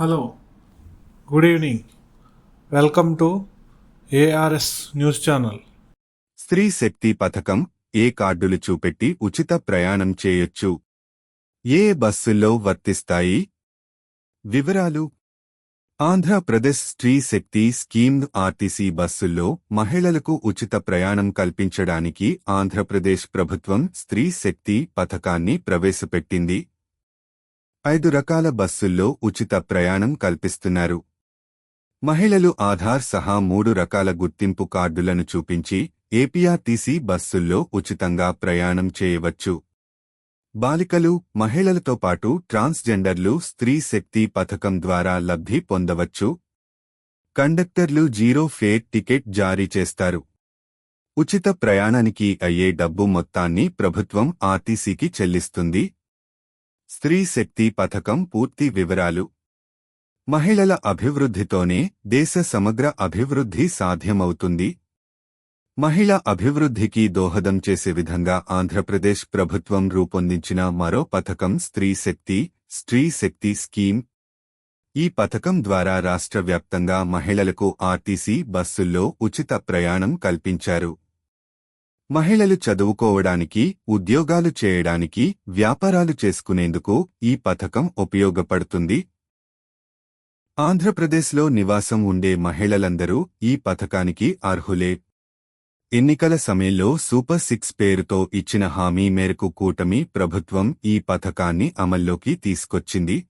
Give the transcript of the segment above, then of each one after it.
Hello good evening. Welcome to ARS news channel. స్త్రీ శక్తి పథకం ఏ కార్డులు చూపెట్టి ఉచిత ప్రయాణం చేయొచ్చు? ఏ బస్సుల్లో వర్తిస్తాయి? వివరాలు. ఆంధ్రప్రదేశ్ స్త్రీ శక్తి స్కీమ్ ఆర్టీసీ బస్సుల్లో మహిళలకు ఉచిత ప్రయాణం కల్పించడానికి ఆంధ్రప్రదేశ్ ప్రభుత్వం స్త్రీ శక్తి పథకాన్ని ప్రవేశపెట్టింది. ఐదు రకాల బస్సుల్లో ఉచిత ప్రయాణం కల్పిస్తున్నారు. మహిళలు ఆధార్ సహా మూడు రకాల గుర్తింపు కార్డులను చూపించి ఏపీఆర్టీసీ బస్సుల్లో ఉచితంగా ప్రయాణం చేయవచ్చు. బాలికలు మహిళలతో పాటు ట్రాన్స్జెండర్లు స్త్రీ శక్తి పథకం ద్వారా లబ్ధి పొందవచ్చు. కండక్టర్లు జీరో ఫేర్ టికెట్ జారీ చేస్తారు. ఉచిత ప్రయాణానికి అయ్యే డబ్బు మొత్తాన్ని ప్రభుత్వం ఆర్టీసీకి చెల్లిస్తుంది. స్త్రీ శక్తి పథకం పూర్తి వివరాలు. మహిళల అభివృద్ధితోనే దేశ సమగ్ర అభివృద్ధి సాధ్యమవుతుంది. మహిళ అభివృద్ధికి దోహదం చేసే విధంగా ఆంధ్రప్రదేశ్ ప్రభుత్వం రూపొందించిన మరో పథకం స్త్రీ శక్తి స్త్రీ శక్తి స్కీమ్. ఈ పథకం ద్వారా రాష్ట్ర వ్యాప్తంగా మహిళలకు ఆర్టీసీ బస్సుల్లో ఉచిత ప్రయాణం కల్పించారు. మహిళలు చదువుకోవడానికి ఉద్యోగాలు చేయడానికి వ్యాపారాలు చేసుకునేందుకు ఈ పథకం ఉపయోగపడుతుంది. ఆంధ్రప్రదేశ్లో నివాసం ఉండే మహిళలందరూ ఈ పథకానికి అర్హులే. ఎన్నికల సమయంలో సూపర్ సిక్స్ పేరుతో ఇచ్చిన హామీ మేరకు కూటమి ప్రభుత్వం ఈ పథకాన్ని అమల్లోకి తీసుకొచ్చింది.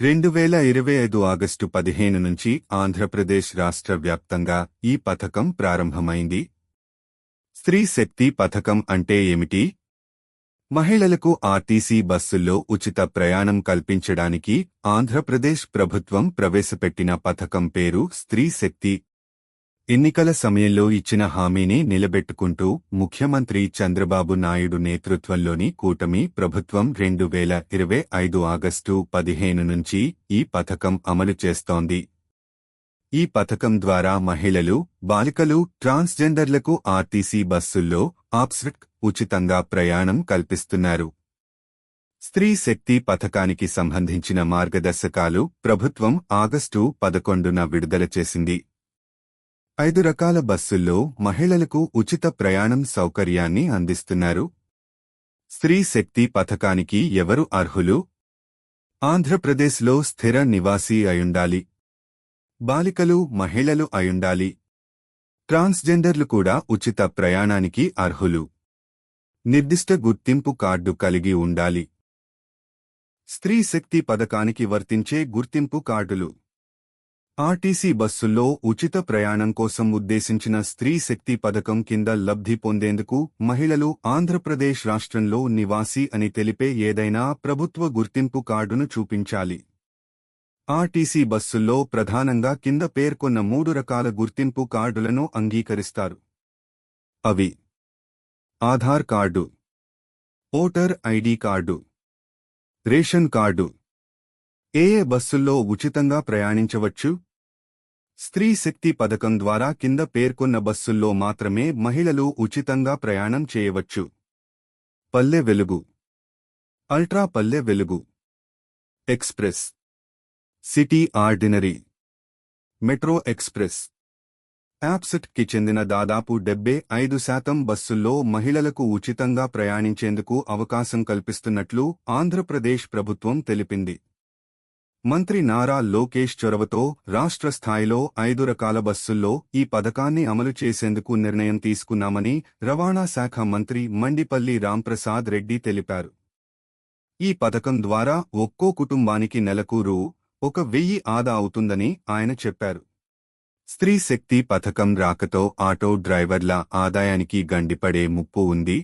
రెండు వేల ఇరవై ఐదు ఆగస్టు పదిహేను నుంచి ఆంధ్రప్రదేశ్ రాష్ట్ర వ్యాప్తంగా ఈ పథకం ప్రారంభమైంది. స్త్రీ శక్తి పథకం అంటే ఏమిటి? మహిళలకు ఆర్టీసీ బస్సుల్లో ఉచిత ప్రయాణం కల్పించడానికి ఆంధ్రప్రదేశ్ ప్రభుత్వం ప్రవేశపెట్టిన పథకం పేరు స్త్రీ శక్తి. ఎన్నికల సమయంలో ఇచ్చిన హామీని నిలబెట్టుకుంటూ ముఖ్యమంత్రి చంద్రబాబు నాయుడు నేతృత్వంలోని కూటమి ప్రభుత్వం రెండు వేల ఇరవై ఐదు ఆగస్టు పదిహేను నుంచి ఈ పథకం అమలు చేస్తోంది. ఈ పథకం ద్వారా మహిళలు బాలికలు ట్రాన్స్జెండర్లకు ఆర్టీసీ బస్సుల్లో ఆప్స్విక్ ఉచితంగా ప్రయాణం కల్పిస్తున్నారు. స్త్రీ శక్తి పథకానికి సంబంధించిన మార్గదర్శకాలు ప్రభుత్వం ఆగస్టు పదకొండున విడుదల చేసింది. ఐదు రకాల బస్సుల్లో మహిళలకు ఉచిత ప్రయాణం సౌకర్యాన్ని అందిస్తున్నారు. స్త్రీ శక్తి పథకానికి ఎవరు అర్హులు? ఆంధ్రప్రదేశ్లో స్థిర నివాసీ అయుండాలి బాలికలు మహిళలు అయుండాలి ట్రాన్స్జెండర్లు కూడా ఉచిత ప్రయాణానికి అర్హులు. నిర్దిష్ట గుర్తింపు కార్డు కలిగి ఉండాలి. స్త్రీ శక్తి పథకానికి వర్తించే గుర్తింపు కార్డులు. ఆర్టీసీ బస్సుల్లో ఉచిత ప్రయాణం కోసం ఉద్దేశించిన స్త్రీ శక్తి పథకం కింద లబ్ధి పొందేందుకు మహిళలు ఆంధ్రప్రదేశ్ రాష్ట్రంలో నివాసి అని తెలిపే ఏదైనా ప్రభుత్వ గుర్తింపు కార్డును చూపించాలి. ఆర్టీసీ బస్సుల్లో ప్రధానంగా కింద పేర్కొన్న మూడు రకాల గుర్తింపు కార్డులను అంగీకరిస్తారు. అవి Aadhaar card voter ID card ration card. ఏ ఏ బస్సుల్లో ఉచితంగా ప్రయాణించవచ్చు? స్త్రీ శక్తి పథకం ద్వారా కింద పేర్కొన్న బస్సుల్లో మాత్రమే మహిళలు ఉచితంగా ప్రయాణం చేయవచ్చు. పల్లె Velugu ultra Palle Velugu. Express. City ordinary. Metro express. యాప్సెట్కి చెందిన దాదాపు డెబ్బై ఐదు శాతం బస్సుల్లో మహిళలకు ఉచితంగా ప్రయాణించేందుకు అవకాశం కల్పిస్తున్నట్లు ఆంధ్రప్రదేశ్ ప్రభుత్వం తెలిపింది. మంత్రి నారా లోకేష్ చొరవతో రాష్ట్ర స్థాయిలో ఐదు రకాల బస్సుల్లో ఈ పథకాన్ని అమలు చేసేందుకు నిర్ణయం తీసుకున్నామని రవాణా శాఖ మంత్రి మండిపల్లి రాంప్రసాద్ రెడ్డి తెలిపారు. ఈ పథకం ద్వారా ఒక్కో కుటుంబానికి నెలకు రూ. ఒక వెయ్యి ఆదా అవుతుందని ఆయన చెప్పారు. స్త్రీ శక్తి పథకం రాకతో ఆటో డ్రైవర్ల ఆదాయానికి గండిపడే ముప్పు ఉంది.